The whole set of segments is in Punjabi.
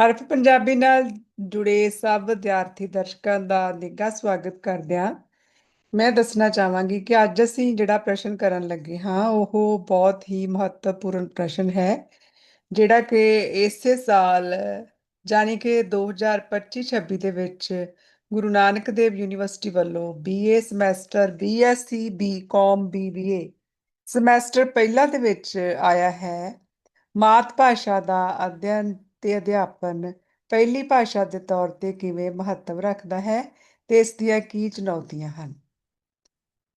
ਹਰਫ ਪੰਜਾਬੀ ਨਾਲ ਜੁੜੇ ਸਭ ਵਿਦਿਆਰਥੀ ਦਰਸ਼ਕਾਂ ਦਾ ਨਿੱਘਾ ਸਵਾਗਤ ਕਰਦੇ ਹਾਂ। ਮੈਂ ਦੱਸਣਾ ਚਾਹਾਂਗੀ ਕਿ ਅੱਜ ਅਸੀਂ ਜਿਹੜਾ ਪ੍ਰਸ਼ਨ ਕਰਨ ਲੱਗੇ ਹਾਂ, ਉਹ ਬਹੁਤ ਹੀ ਮਹੱਤਵਪੂਰਨ ਪ੍ਰਸ਼ਨ ਹੈ, ਜਿਹੜਾ ਕਿ ਇਸੇ ਸਾਲ ਜਾਨੀ ਕਿ 2025-26 ਦੇ ਵਿੱਚ ਗੁਰੂ ਨਾਨਕ ਦੇਵ ਯੂਨੀਵਰਸਿਟੀ ਵੱਲੋਂ BA semester BSc BCom BBA semester ਪਹਿਲਾ ਦੇ ਵਿੱਚ ਆਇਆ ਹੈ। ਮਾਤ ਭਾਸ਼ਾ ਦਾ ਅਧਿਐਨ ਤੇ ਅਧਿਆਪਨ ਪਹਿਲੀ ਭਾਸ਼ਾ ਦੇ ਤੌਰ ਤੇ ਕਿਵੇਂ ਮਹੱਤਵ ਰੱਖਦਾ ਹੈ ਤੇ ਇਸ ਦੀਆਂ ਕੀ ਚੁਣੌਤੀਆਂ ਹਨ?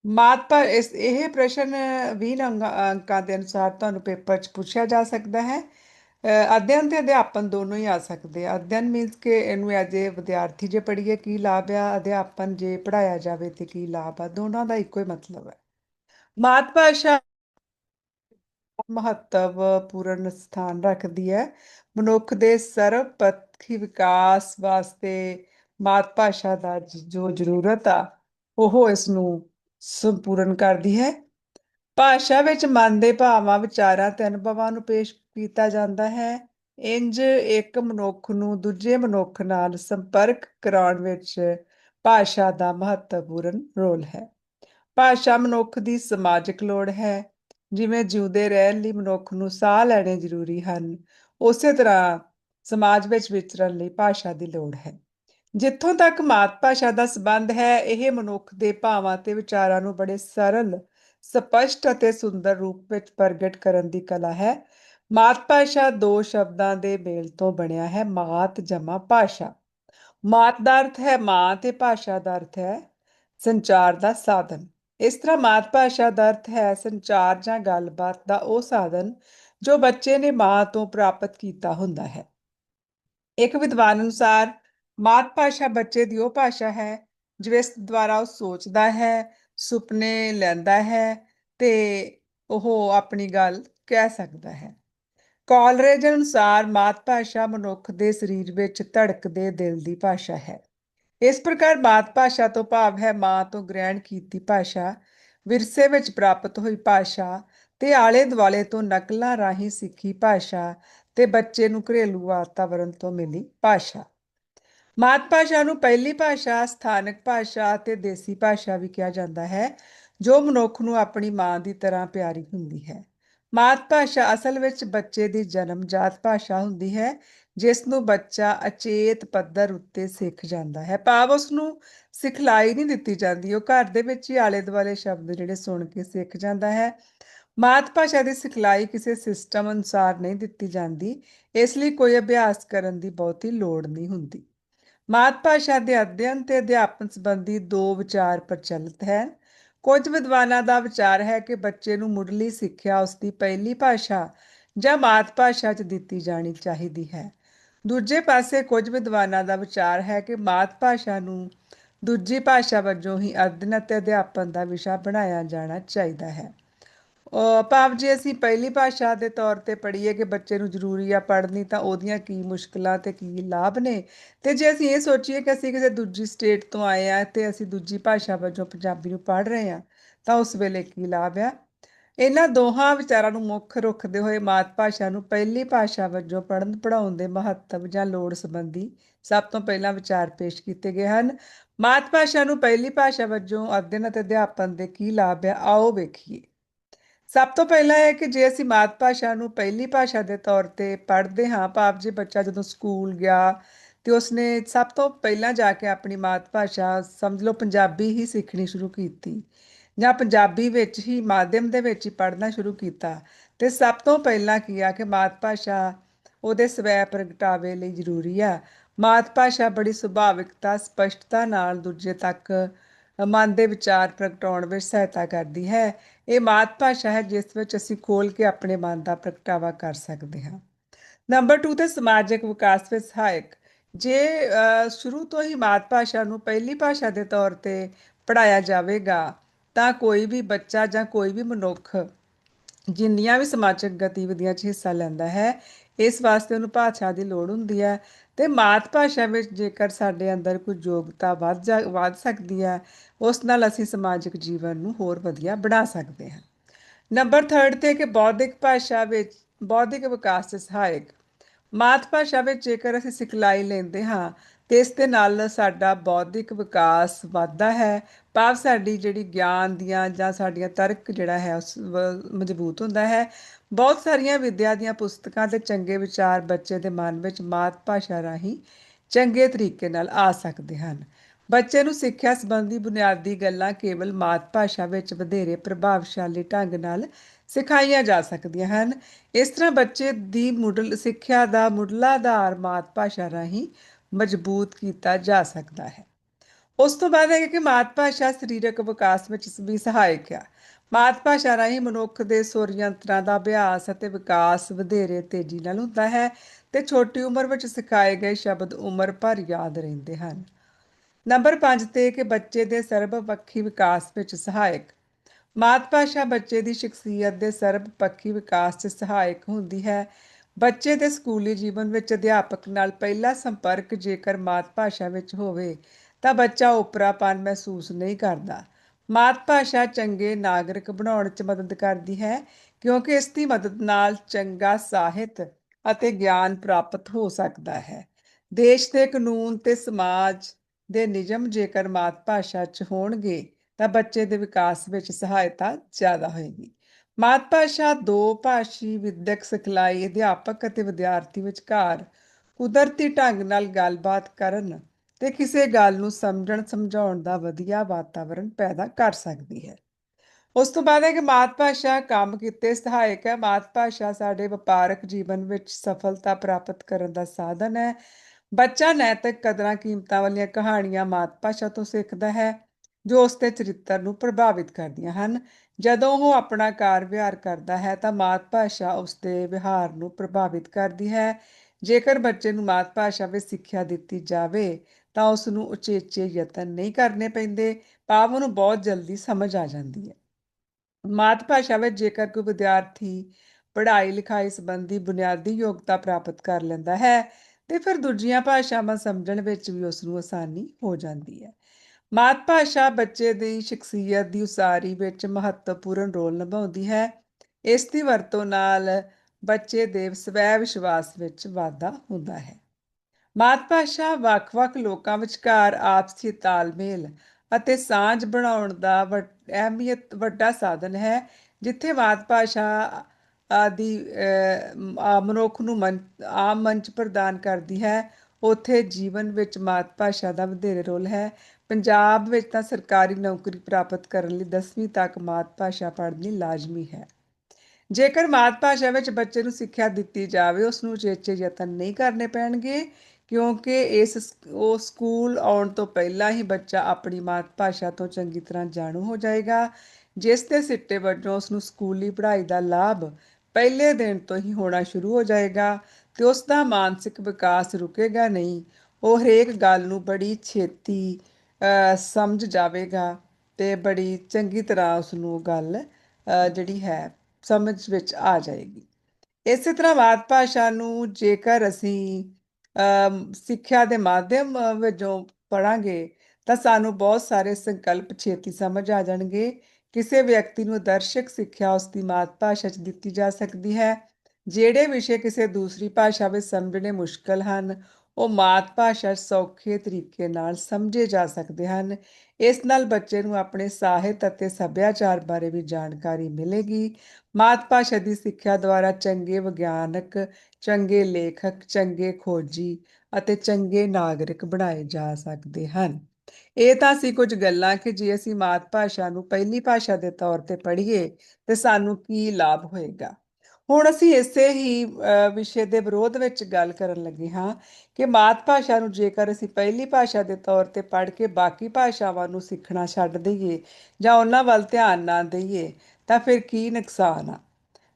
ਮਾਤ ਪਰ ਇਸ, ਇਹ ਪ੍ਰਸ਼ਨ 20 ਅੰਕਾਂ ਦੇ ਅਨੁਸਾਰ ਤੁਹਾਨੂੰ ਪੇਪਰ 'ਚ ਪੁੱਛਿਆ ਜਾ ਸਕਦਾ ਹੈ। ਅਧਿਐਨ ਤੇ ਅਧਿਆਪਨ ਦੋਨੋਂ ਹੀ ਆ ਸਕਦੇ ਆ। ਅਧਿਐਨ ਮੀਨਸ ਕਿ ਇਹਨੂੰ ਐਜ ਵਿਦਿਆਰਥੀ ਜੇ ਪੜ੍ਹੀਏ ਕੀ ਲਾਭ ਆ? ਅਧਿਆਪਨ ਜੇ ਪੜਾਇਆ ਜਾਵੇ ਤੇ ਕੀ ਲਾਭ ਆ? ਦੋਨਾਂ ਦਾ ਇੱਕੋ ਹੀ ਮਤਲਬ ਹੈ। ਮਾਤ ਭਾਸ਼ਾ ਮਹੱਤਵਪੂਰਨ ਸਥਾਨ ਰੱਖਦੀ ਹੈ। ਮਨੁੱਖ ਦੇ ਸਰਵ ਪੱਖੀ ਵਿਕਾਸ ਵਾਸਤੇ ਮਾਤ ਭਾਸ਼ਾ ਦਾ ਜੋ ਜ਼ਰੂਰਤ ਆ, ਉਹ ਇਸ ਨੂੰ ਸੰਪੂਰਨ ਕਰਦੀ ਹੈ। ਭਾਸ਼ਾ ਵਿੱਚ ਮਨ ਦੇ ਭਾਵਾਂ, ਵਿਚਾਰਾਂ ਤੇ ਅਨੁਭਵਾਂ ਨੂੰ ਪੇਸ਼ ਕੀਤਾ ਜਾਂਦਾ ਹੈ। ਇੰਜ ਇੱਕ ਮਨੁੱਖ ਨੂੰ ਦੂਜੇ ਮਨੁੱਖ ਨਾਲ ਸੰਪਰਕ ਕਰਾਉਣ ਵਿੱਚ ਭਾਸ਼ਾ ਦਾ ਮਹੱਤਵਪੂਰਨ ਰੋਲ ਹੈ। ਭਾਸ਼ਾ ਮਨੁੱਖ ਦੀ ਸਮਾਜਿਕ ਲੋੜ ਹੈ। ਜਿਵੇਂ ਜਿਉਂਦੇ ਰਹਿਣ ਲਈ ਮਨੁੱਖ ਨੂੰ ਸਾਹ ਲੈਣੇ ਜ਼ਰੂਰੀ ਹਨ ਉਸੇ ਤਰ੍ਹਾਂ ਸਮਾਜ ਵਿੱਚ ਵਿਚਰਨ ਲਈ ਭਾਸ਼ਾ ਦੀ ਲੋੜ ਹੈ। ਜਿੱਥੋਂ ਤੱਕ ਮਾਤ ਭਾਸ਼ਾ ਦਾ ਸਬੰਧ ਹੈ, ਇਹ ਮਨੁੱਖ ਦੇ ਭਾਵਾਂ ਤੇ ਵਿਚਾਰਾਂ ਨੂੰ ਬੜੇ ਸਰਲ, ਸਪਸ਼ਟ ਅਤੇ ਸੁੰਦਰ ਰੂਪ ਵਿੱਚ ਪ੍ਰਗਟ ਕਰਨ ਦੀ ਕਲਾ ਹੈ। ਮਾਤ ਭਾਸ਼ਾ ਦੋ ਸ਼ਬਦਾਂ ਦੇ ਮੇਲ ਤੋਂ ਬਣਿਆ ਹੈ, ਮਾਤ ਜਮਾ ਭਾਸ਼ਾ। ਮਾਤ ਦਾ ਅਰਥ ਹੈ ਮਾਂ ਤੇ ਭਾਸ਼ਾ ਦਾ ਅਰਥ ਹੈ ਸੰਚਾਰ ਦਾ ਸਾਧਨ। ਇਸ ਤਰ੍ਹਾਂ ਮਾਤ ਭਾਸ਼ਾ ਦਾ ਅਰਥ ਹੈ ਸੰਚਾਰ ਜਾਂ ਗੱਲਬਾਤ ਦਾ ਉਹ ਸਾਧਨ ਜੋ ਬੱਚੇ ਨੇ ਮਾਂ ਤੋਂ ਪ੍ਰਾਪਤ ਕੀਤਾ ਹੁੰਦਾ ਹੈ। ਇੱਕ ਵਿਦਵਾਨ ਅਨੁਸਾਰ, ਮਾਤ ਭਾਸ਼ਾ ਬੱਚੇ ਦੀ ਉਹ ਭਾਸ਼ਾ ਹੈ, ਜਿਸ ਦੁਆਰਾ ਉਹ ਸੋਚਦਾ ਹੈ, ਸੁਪਨੇ ਲੈਂਦਾ ਹੈ ਤੇ ਉਹ ਆਪਣੀ ਗੱਲ ਕਹਿ ਸਕਦਾ ਹੈ। ਕਾਲਰੇਜ ਅਨੁਸਾਰ, ਮਾਤ ਭਾਸ਼ਾ ਮਨੁੱਖ ਦੇ ਸਰੀਰ ਵਿੱਚ ਧੜਕਦੇ ਦਿਲ ਦੀ ਭਾਸ਼ਾ ਹੈ। ਇਸ ਪ੍ਰਕਾਰ ਮਾਤ ਭਾਸ਼ਾ ਤੋਂ ਭਾਵ ਹੈ ਮਾਂ ਤੋਂ ਗ੍ਰਹਿਣ ਕੀਤੀ ਭਾਸ਼ਾ, ਵਿਰਸੇ ਵਿੱਚ ਪ੍ਰਾਪਤ ਹੋਈ ਭਾਸ਼ਾ ਤੇ ਆਲੇ ਦੁਆਲੇ ਤੋਂ ਨਕਲਾਂ ਰਾਹੀਂ ਸਿੱਖੀ ਭਾਸ਼ਾ ਤੇ ਬੱਚੇ ਨੂੰ ਘਰੇਲੂ ਵਾਤਾਵਰਣ ਤੋਂ ਮਿਲੀ ਭਾਸ਼ਾ। ਮਾਤ ਭਾਸ਼ਾ ਨੂੰ ਪਹਿਲੀ ਭਾਸ਼ਾ, ਸਥਾਨਕ ਭਾਸ਼ਾ ਅਤੇ ਦੇਸੀ ਭਾਸ਼ਾ ਵੀ ਕਿਹਾ ਜਾਂਦਾ ਹੈ, ਜੋ ਮਨੁੱਖ ਨੂੰ ਆਪਣੀ ਮਾਂ ਦੀ ਤਰ੍ਹਾਂ ਪਿਆਰੀ ਹੁੰਦੀ ਹੈ। ਮਾਤ ਭਾਸ਼ਾ ਅਸਲ ਵਿੱਚ ਬੱਚੇ ਦੀ ਜਨਮਜਾਤ ਭਾਸ਼ਾ ਹੁੰਦੀ ਹੈ, ਜਿਸ ਨੂੰ ਬੱਚਾ ਅਚੇਤ ਪੱਧਰ ਉੱਤੇ ਸਿੱਖ ਜਾਂਦਾ ਹੈ। ਭਾਵ ਉਸ ਨੂੰ ਸਿਖਲਾਈ ਨਹੀਂ ਦਿੱਤੀ ਜਾਂਦੀ, ਉਹ ਘਰ ਦੇ ਵਿੱਚ ਹੀ ਆਲੇ ਦੁਆਲੇ ਸ਼ਬਦ ਜਿਹੜੇ ਸੁਣ ਕੇ ਸਿੱਖ ਜਾਂਦਾ ਹੈ। ਮਾਤ ਭਾਸ਼ਾ ਦੀ ਸਿਖਲਾਈ ਕਿਸੇ ਸਿਸਟਮ ਅਨੁਸਾਰ ਨਹੀਂ ਦਿੱਤੀ ਜਾਂਦੀ, ਇਸ ਲਈ ਕੋਈ ਅਭਿਆਸ ਕਰਨ ਦੀ ਬਹੁਤੀ ਲੋੜ ਨਹੀਂ ਹੁੰਦੀ। ਮਾਤ ਭਾਸ਼ਾ ਦੇ ਅਧਿਐਨ ਤੇ ਅਧਿਆਪਨ ਸੰਬੰਧੀ ਦੋ ਵਿਚਾਰ ਪ੍ਰਚਲਿਤ ਹੈ ਕੁਝ ਵਿਦਵਾਨਾਂ ਦਾ ਵਿਚਾਰ ਹੈ ਕਿ ਬੱਚੇ ਨੂੰ ਮੁੱਢਲੀ ਸਿੱਖਿਆ ਉਸ ਦੀ ਪਹਿਲੀ ਭਾਸ਼ਾ ਜਾਂ ਮਾਤ ਭਾਸ਼ਾ 'ਚ ਦਿੱਤੀ ਜਾਣੀ ਚਾਹੀਦੀ ਹੈ। ਦੂਜੇ ਪਾਸੇ ਕੁਝ ਵਿਦਵਾਨਾਂ ਦਾ ਵਿਚਾਰ ਹੈ ਕਿ ਮਾਤ ਭਾਸ਼ਾ ਨੂੰ ਦੂਜੀ ਭਾਸ਼ਾ ਵਜੋਂ ਹੀ ਅਧਿਐਨ ਅਤੇ ਅਧਿਆਪਨ ਦਾ ਵਿਸ਼ਾ ਬਣਾਇਆ ਜਾਣਾ ਚਾਹੀਦਾ ਹੈ। ਭਾਵ ਜੇ ਅਸੀਂ ਪਹਿਲੀ ਭਾਸ਼ਾ ਦੇ ਤੌਰ ਤੇ ਪੜ੍ਹੀਏ ਕਿ ਬੱਚੇ ਨੂੰ ਜ਼ਰੂਰੀ ਆ ਪੜ੍ਹਨੀ, ਤਾਂ ਉਹਦੀਆਂ ਕੀ ਮੁਸ਼ਕਲਾਂ ਤੇ ਕੀ ਲਾਭ ਨੇ? ਤੇ ਜੇ ਅਸੀਂ ਇਹ ਸੋਚੀਏ ਕਿ ਅਸੀਂ ਕਿਸੇ ਦੂਜੀ ਸਟੇਟ ਤੋਂ ਆਏ ਆ ਤੇ ਅਸੀਂ ਦੂਜੀ ਭਾਸ਼ਾ ਵਜੋਂ ਪੰਜਾਬੀ ਨੂੰ ਪੜ੍ਹ ਰਹੇ ਆ, ਤਾਂ ਉਸ ਵੇਲੇ ਕੀ ਲਾਭ ਆ? ਇਹਨਾਂ ਦੋਹਾਂ ਵਿਚਾਰਾਂ ਨੂੰ ਮੁੱਖ ਰੱਖਦੇ ਹੋਏ ਮਾਤ ਭਾਸ਼ਾ ਨੂੰ ਪਹਿਲੀ ਭਾਸ਼ਾ ਵਜੋਂ ਪੜ੍ਹਨ ਪੜਾਉਣ ਦੇ ਮਹੱਤਵ ਜਾਂ ਲੋੜ ਸੰਬੰਧੀ ਸਭ ਤੋਂ ਪਹਿਲਾਂ ਵਿਚਾਰ ਪੇਸ਼ ਕੀਤੇ ਗਏ ਹਨ। ਮਾਤ ਭਾਸ਼ਾ ਨੂੰ ਪਹਿਲੀ ਭਾਸ਼ਾ ਵਜੋਂ ਅਧਿਐਨ ਅਤੇ ਅਧਿਆਪਨ ਦੇ ਕੀ ਲਾਭ ਆ? ਆਓ ਵੇਖੀਏ। ਸਭ ਤੋਂ ਪਹਿਲਾਂ ਇਹ ਕਿ ਜੇ ਅਸੀਂ ਮਾਤ ਭਾਸ਼ਾ ਨੂੰ ਪਹਿਲੀ ਭਾਸ਼ਾ ਦੇ ਤੌਰ ਤੇ ਪੜ੍ਹਦੇ ਹਾਂ, ਭਾਵ ਜੇ ਬੱਚਾ ਜਦੋਂ ਸਕੂਲ ਗਿਆ ਤੇ ਉਸਨੇ ਸਭ ਤੋਂ ਪਹਿਲਾਂ ਜਾ ਕੇ ਆਪਣੀ ਮਾਤ ਭਾਸ਼ਾ ਸਮਝ ਲਓ ਪੰਜਾਬੀ ਹੀ ਸਿੱਖਣੀ ਸ਼ੁਰੂ ਕੀਤੀ ਜਾਂ ਪੰਜਾਬੀ ਵਿੱਚ ਹੀ, ਮਾਧਿਅਮ ਦੇ ਵਿੱਚ ਹੀ ਪੜ੍ਹਨਾ ਸ਼ੁਰੂ ਕੀਤਾ ਤੇ ਸਭ ਤੋਂ ਪਹਿਲਾਂ ਕੀ ਆ ਕਿ ਮਾਤ ਭਾਸ਼ਾ ਉਹਦੇ ਸਵੈ ਪ੍ਰਗਟਾਵੇ ਲਈ ਜ਼ਰੂਰੀ ਆ। ਮਾਤ ਭਾਸ਼ਾ ਬੜੀ ਸੁਭਾਵਿਕਤਾ, ਸਪਸ਼ਟਤਾ ਨਾਲ ਦੂਜੇ ਤੱਕ ਮਨ ਦੇ ਵਿਚਾਰ ਪ੍ਰਗਟਾਉਣ ਵਿੱਚ ਸਹਾਇਤਾ ਕਰਦੀ ਹੈ। ਇਹ ਮਾਤ ਭਾਸ਼ਾ ਹੈ, ਜਿਸ ਵਿੱਚ ਅਸੀਂ ਖੋਲ ਕੇ ਆਪਣੇ ਮਨ ਦਾ ਪ੍ਰਗਟਾਵਾ ਕਰ ਸਕਦੇ ਹਾਂ। ਨੰਬਰ 2 ਤੇ ਸਮਾਜਿਕ ਵਿਕਾਸ ਵਿੱਚ ਸਹਾਇਕ। ਜੇ ਸ਼ੁਰੂ ਤੋਂ ਹੀ ਮਾਤ ਭਾਸ਼ਾ ਨੂੰ ਪਹਿਲੀ ਭਾਸ਼ਾ ਦੇ ਤੌਰ ਤੇ ਪੜਾਇਆ ਜਾਵੇਗਾ, ਤਾਂ ਕੋਈ ਵੀ ਬੱਚਾ ਜਾਂ ਕੋਈ ਵੀ ਮਨੁੱਖ ਜਿੰਨੀਆਂ ਵੀ ਸਮਾਜਿਕ ਗਤੀਵਿਧੀਆਂ 'ਚ ਹਿੱਸਾ ਲੈਂਦਾ ਹੈ, ਇਸ ਵਾਸਤੇ ਉਹਨੂੰ ਭਾਸ਼ਾ ਦੀ ਲੋੜ ਹੁੰਦੀ ਹੈ ਤੇ ਮਾਤ ਭਾਸ਼ਾ ਵਿੱਚ ਜੇਕਰ ਸਾਡੇ ਅੰਦਰ ਕੋਈ ਯੋਗਤਾ ਵੱਧ ਵੱਧ ਸਕਦੀ ਹੈ, ਉਸ ਨਾਲ ਅਸੀਂ ਸਮਾਜਿਕ ਜੀਵਨ ਨੂੰ ਹੋਰ ਵਧੀਆ ਬਣਾ ਸਕਦੇ ਹਾਂ। ਨੰਬਰ 3 ਤੇ ਕਿ ਬੌਧਿਕ ਭਾਸ਼ਾ ਵਿੱਚ, ਬੌਧਿਕ ਵਿਕਾਸ ਦੇ ਸਹਾਇਕ ਮਾਤ ਭਾਸ਼ਾ ਵਿੱਚ ਜੇਕਰ ਅਸੀਂ ਸਿਖਲਾਈ ਲੈਂਦੇ ਹਾਂ ਤੇ ਇਸ ਦੇ ਨਾਲ ਸਾਡਾ ਬੌਧਿਕ ਵਿਕਾਸ ਵੱਧਦਾ ਹੈ। ਭਾਵ ਸਾਡੀ ਜਿਹੜੀ ਗਿਆਨ ਦੀਆਂ ਜਾਂ ਸਾਡੀਆਂ ਤਰਕ ਜਿਹੜਾ ਹੈ, ਉਸ ਮਜ਼ਬੂਤ ਹੁੰਦਾ ਹੈ। ਬਹੁਤ ਸਾਰੀਆਂ ਵਿਦਿਆ ਦੀਆਂ ਪੁਸਤਕਾਂ ਤੇ ਚੰਗੇ ਵਿਚਾਰ ਬੱਚੇ ਦੇ ਮਨ ਵਿੱਚ ਮਾਤ ਭਾਸ਼ਾ ਰਾਹੀਂ ਚੰਗੇ ਤਰੀਕੇ ਨਾਲ ਆ ਸਕਦੇ ਹਨ। ਬੱਚੇ ਨੂੰ ਸਿੱਖਿਆ ਸੰਬੰਧੀ ਬੁਨਿਆਦੀ ਗੱਲਾਂ ਕੇਵਲ ਮਾਤ ਭਾਸ਼ਾ ਵਿੱਚ ਵਧੇਰੇ ਪ੍ਰਭਾਵਸ਼ਾਲੀ ਢੰਗ ਨਾਲ ਸਿਖਾਈਆਂ ਜਾ ਸਕਦੀਆਂ ਹਨ। ਇਸ ਤਰ੍ਹਾਂ ਬੱਚੇ ਦੀ ਮੁੱਢਲ ਸਿੱਖਿਆ ਦਾ ਮੁੱਢਲਾ ਆਧਾਰ ਮਾਤ ਭਾਸ਼ਾ ਰਾਹੀਂ ਮਜ਼ਬੂਤ ਕੀਤਾ ਜਾ ਸਕਦਾ ਹੈ। ਉਸ ਤੋਂ ਬਾਅਦ ਹੈ ਕਿ ਮਾਤ ਭਾਸ਼ਾ ਸਰੀਰਕ ਵਿਕਾਸ ਵਿੱਚ ਵੀ ਸਹਾਇਕ ਹੈ ਮਾਤ ਭਾਸ਼ਾ ਰਾਹੀਂ ਮਨੁੱਖ ਦੇ ਸੁਰ ਯੰਤਰਾਂ ਦਾ ਅਭਿਆਸ ਅਤੇ ਵਿਕਾਸ ਵਧੇਰੇ ਤੇਜ਼ੀ ਨਾਲ ਹੁੰਦਾ ਹੈ ਤੇ ਛੋਟੀ ਉਮਰ ਵਿੱਚ ਸਿਖਾਏ ਗਏ ਸ਼ਬਦ ਉਮਰ ਭਰ ਯਾਦ ਰਹਿੰਦੇ ਹਨ। ਨੰਬਰ 5 ਤੇ ਕਿ ਬੱਚੇ ਦੇ ਸਰਬਪੱਖੀ ਵਿਕਾਸ ਵਿੱਚ ਸਹਾਇਕ। ਮਾਤ ਭਾਸ਼ਾ ਬੱਚੇ ਦੀ ਸ਼ਖਸੀਅਤ ਦੇ ਸਰਬਪੱਖੀ ਵਿਕਾਸ 'ਚ ਸਹਾਇਕ ਹੁੰਦੀ ਹੈ। ਬੱਚੇ ਦੇ ਸਕੂਲੀ ਜੀਵਨ ਵਿੱਚ ਅਧਿਆਪਕ ਨਾਲ ਪਹਿਲਾ ਸੰਪਰਕ ਜੇਕਰ ਮਾਤ ਭਾਸ਼ਾ ਵਿੱਚ ਹੋਵੇ, ਤਾਂ ਬੱਚਾ ਉਪਰਾਪਨ ਮਹਿਸੂਸ ਨਹੀਂ ਕਰਦਾ। ਮਾਤ ਭਾਸ਼ਾ ਚੰਗੇ ਨਾਗਰਿਕ ਬਣਾਉਣ 'ਚ ਮਦਦ ਕਰਦੀ ਹੈ, ਕਿਉਂਕਿ ਇਸ ਦੀ ਮਦਦ ਨਾਲ ਚੰਗਾ ਸਾਹਿਤ ਅਤੇ ਗਿਆਨ ਪ੍ਰਾਪਤ ਹੋ ਸਕਦਾ ਹੈ। ਦੇਸ਼ ਦੇ ਕਾਨੂੰਨ ਤੇ ਸਮਾਜ ਦੇ ਨਿਯਮ ਜੇਕਰ ਮਾਤ ਭਾਸ਼ਾ 'ਚ ਹੋਣਗੇ, ਤਾਂ ਬੱਚੇ ਦੇ ਵਿਕਾਸ ਵਿੱਚ ਸਹਾਇਤਾ ਜ਼ਿਆਦਾ ਹੋਏਗੀ। ਮਾਤ ਭਾਸ਼ਾ, ਦੋ ਭਾਸ਼ੀ ਵਿਦਿਅਕ ਸਿਖਲਾਈ, ਅਧਿਆਪਕ ਅਤੇ ਵਿਦਿਆਰਥੀ ਵਿਚਕਾਰ ਕੁਦਰਤੀ ਢੰਗ ਨਾਲ ਗੱਲਬਾਤ ਕਰਨ ਤੇ ਕਿਸੇ ਗੱਲ ਨੂੰ ਸਮਝਣ, ਸਮਝਾਉਣ ਦਾ ਵਧੀਆ ਵਾਤਾਵਰਣ ਪੈਦਾ ਕਰ ਸਕਦੀ ਹੈ। ਉਸ ਤੋਂ ਬਾਅਦ ਹੈ ਕਿ ਮਾਤ ਭਾਸ਼ਾ ਕੰਮ ਕੀਤੇ, ਸਹਾਇਕ ਹੈ। ਮਾਤ ਭਾਸ਼ਾ ਸਾਡੇ ਵਪਾਰਕ ਜੀਵਨ ਵਿੱਚ ਸਫਲਤਾ ਪ੍ਰਾਪਤ ਕਰਨ ਦਾ ਸਾਧਨ ਹੈ। ਬੱਚਾ ਨੈਤਿਕ ਕਦਰਾਂ ਕੀਮਤਾਂ ਵਾਲੀਆਂ ਕਹਾਣੀਆਂ ਮਾਤ ਭਾਸ਼ਾ ਤੋਂ ਸਿੱਖਦਾ ਹੈ, ਜੋ ਉਸ ਦੇ ਚਰਿੱਤਰ ਨੂੰ ਪ੍ਰਭਾਵਿਤ ਕਰਦੀਆਂ ਹਨ। ਜਦੋਂ ਉਹ ਆਪਣਾ ਕਾਰ ਵਿਹਾਰ ਕਰਦਾ ਹੈ ਤਾਂ ਮਾਤ ਭਾਸ਼ਾ ਉਸ ਦੇ ਵਿਹਾਰ ਨੂੰ ਪ੍ਰਭਾਵਿਤ ਕਰਦੀ ਹੈ। ਜੇਕਰ ਬੱਚੇ ਨੂੰ ਮਾਤ ਭਾਸ਼ਾ ਵਿੱਚ ਸਿੱਖਿਆ ਦਿੱਤੀ ਜਾਵੇ ਤਾਂ ਉਸ ਨੂੰ ਉਚੇਚੇ ਯਤਨ ਨਹੀਂ ਕਰਨੇ ਪੈਂਦੇ, ਭਾਵ ਉਹਨੂੰ ਬਹੁਤ ਜਲਦੀ ਸਮਝ ਆ ਜਾਂਦੀ ਹੈ। ਮਾਤ ਭਾਸ਼ਾ ਵਿੱਚ ਜੇਕਰ ਕੋਈ ਵਿਦਿਆਰਥੀ ਪੜ੍ਹਾਈ ਲਿਖਾਈ ਸੰਬੰਧੀ ਬੁਨਿਆਦੀ ਯੋਗਤਾ ਪ੍ਰਾਪਤ ਕਰ ਲੈਂਦਾ ਹੈ, ਤੇ ਫਿਰ ਦੂਜੀਆਂ ਭਾਸ਼ਾਵਾਂ ਸਮਝਣ ਵਿੱਚ ਵੀ ਉਸ ਨੂੰ ਆਸਾਨੀ ਹੋ ਜਾਂਦੀ ਹੈ। ਮਾਤ ਭਾਸ਼ਾ ਬੱਚੇ ਦੀ ਸ਼ਖਸੀਅਤ ਦੀ ਉਸਾਰੀ ਵਿੱਚ ਮਹੱਤਵਪੂਰਨ ਰੋਲ ਨਿਭਾਉਂਦੀ ਹੈ। ਇਸ ਦੀ ਵਰਤੋਂ ਨਾਲ ਬੱਚੇ ਦੇ ਸਵੈ ਵਿਸ਼ਵਾਸ ਵਿੱਚ ਵਾਧਾ ਹੁੰਦਾ ਹੈ। ਮਾਤ ਭਾਸ਼ਾ ਵੱਖ-ਵੱਖ ਲੋਕਾਂ ਵਿਚਕਾਰ ਆਪਸੀ ਤਾਲਮੇਲ ਅਤੇ ਸਾਂਝ ਬਣਾਉਣ ਦਾ ਅਹਿਮੀਅਤ ਵੱਡਾ ਸਾਧਨ ਹੈ, ਜਿੱਥੇ ਮਾਤ ਭਾਸ਼ਾ ਆਦੀ ਮਨੁੱਖ ਨੂੰ ਆਮ ਮੰਚ ਪ੍ਰਦਾਨ ਕਰਦੀ ਹੈ। ਉਥੇ ਜੀਵਨ ਵਿੱਚ ਮਾਤ ਭਾਸ਼ਾ ਦਾ ਵਧੇਰੇ ਰੋਲ ਹੈ। ਪੰਜਾਬ ਵਿੱਚ ਤਾਂ ਸਰਕਾਰੀ ਨੌਕਰੀ ਪ੍ਰਾਪਤ ਕਰਨ ਲਈ 10ਵੀਂ ਤੱਕ ਮਾਤ ਭਾਸ਼ਾ ਪੜ੍ਹਨੀ ਲਾਜ਼ਮੀ ਹੈ। ਜੇਕਰ ਮਾਤ ਭਾਸ਼ਾ ਵਿੱਚ ਬੱਚੇ ਨੂੰ ਸਿੱਖਿਆ ਦਿੱਤੀ ਜਾਵੇ, ਉਸ ਨੂੰ ਚੇਚੇ ਯਤਨ ਨਹੀਂ ਕਰਨੇ ਪੈਣਗੇ, ਕਿਉਂਕਿ ਇਸ ਉਹ ਸਕੂਲ ਆਉਣ ਤੋਂ ਪਹਿਲਾਂ ਹੀ ਬੱਚਾ ਆਪਣੀ ਮਾਤ ਭਾਸ਼ਾ ਤੋਂ ਚੰਗੀ ਤਰ੍ਹਾਂ ਜਾਣੂ ਹੋ ਜਾਏਗਾ, ਜਿਸ ਦੇ ਸਿੱਟੇ ਵਜੋਂ ਉਸ ਨੂੰ ਸਕੂਲੀ ਪੜ੍ਹਾਈ ਦਾ ਲਾਭ ਪਹਿਲੇ ਦਿਨ ਤੋਂ ਹੀ ਹੋਣਾ ਸ਼ੁਰੂ ਹੋ ਜਾਏਗਾ ਤੇ ਉਸ ਦਾ ਮਾਨਸਿਕ ਵਿਕਾਸ ਰੁਕੇਗਾ ਨਹੀਂ। ਉਹ ਹਰੇਕ ਗੱਲ ਨੂੰ ਬੜੀ ਛੇਤੀ ਸਮਝ ਜਾਵੇਗਾ ਤੇ ਬੜੀ ਚੰਗੀ ਤਰ੍ਹਾਂ ਉਸ ਨੂੰ ਗੱਲ ਜਿਹੜੀ ਹੈ, ਸਮਝ ਵਿੱਚ ਆ ਜਾਏਗੀ। ਇਸੇ ਤਰ੍ਹਾਂ ਮਾਤ ਭਾਸ਼ਾ ਨੂੰ ਜੇਕਰ ਅਸੀਂ ਸਿੱਖਿਆ ਦੇ ਮਾਧਿਅਮ ਵਜੋਂ ਪੜਾਂਗੇ ਤਾਂ ਸਾਨੂੰ ਬਹੁਤ ਸਾਰੇ ਸੰਕਲਪ ਛੇਤੀ ਸਮਝ ਆ ਜਾਣਗੇ। ਕਿਸੇ ਵਿਅਕਤੀ ਨੂੰ ਦਰਸ਼ਕ ਸਿੱਖਿਆ ਉਸ ਦੀ ਮਾਤ ਭਾਸ਼ਾ 'ਚ ਦਿੱਤੀ ਜਾ ਸਕਦੀ ਹੈ। ਜਿਹੜੇ ਵਿਸ਼ੇ ਕਿਸੇ ਦੂਸਰੀ ਭਾਸ਼ਾ ਵਿੱਚ ਸਮਝਣੇ ਮੁਸ਼ਕਲ ਹਨ ਉਹ ਮਾਤ ਭਾਸ਼ਾ ਸੌਖੇ ਤਰੀਕੇ ਨਾਲ ਸਮਝੇ ਜਾ ਸਕਦੇ ਹਨ। ਇਸ ਨਾਲ ਬੱਚੇ ਨੂੰ ਆਪਣੇ ਸਾਹਿਤ ਅਤੇ ਸੱਭਿਆਚਾਰ ਬਾਰੇ ਵੀ ਜਾਣਕਾਰੀ ਮਿਲੇਗੀ। ਮਾਤ ਭਾਸ਼ਾ ਦੀ ਸਿੱਖਿਆ ਦੁਆਰਾ ਚੰਗੇ ਵਿਗਿਆਨਕ, ਚੰਗੇ ਲੇਖਕ, ਚੰਗੇ ਖੋਜੀ ਅਤੇ ਚੰਗੇ ਨਾਗਰਿਕ ਬਣਾਏ ਜਾ ਸਕਦੇ ਹਨ। ਇਹ ਤਾਂ ਸੀ ਕੁਝ ਗੱਲਾਂ ਕਿ ਜੇ ਅਸੀਂ ਮਾਤ ਭਾਸ਼ਾ ਨੂੰ ਪਹਿਲੀ ਭਾਸ਼ਾ ਦੇ ਤੌਰ ਤੇ ਪੜ੍ਹੀਏ ਤੇ ਸਾਨੂੰ ਕੀ ਲਾਭ ਹੋਏਗਾ? ਹੁਣ ਅਸੀਂ ਇਸੇ ਹੀ ਵਿਸ਼ੇ ਦੇ ਵਿਰੋਧ ਵਿੱਚ ਗੱਲ ਕਰਨ ਲੱਗੇ ਹਾਂ ਕਿ ਮਾਤ ਭਾਸ਼ਾ ਨੂੰ ਜੇਕਰ ਅਸੀਂ ਪਹਿਲੀ ਭਾਸ਼ਾ ਦੇ ਤੌਰ ਤੇ ਪੜ੍ਹ ਕੇ ਬਾਕੀ ਭਾਸ਼ਾਵਾਂ ਨੂੰ ਸਿੱਖਣਾ ਛੱਡ ਦਈਏ ਜਾਂ ਉਹਨਾਂ ਵੱਲ ਧਿਆਨ ਨਾ ਦਈਏ, ਤਾਂ ਫਿਰ ਕੀ ਨੁਕਸਾਨ ਆ?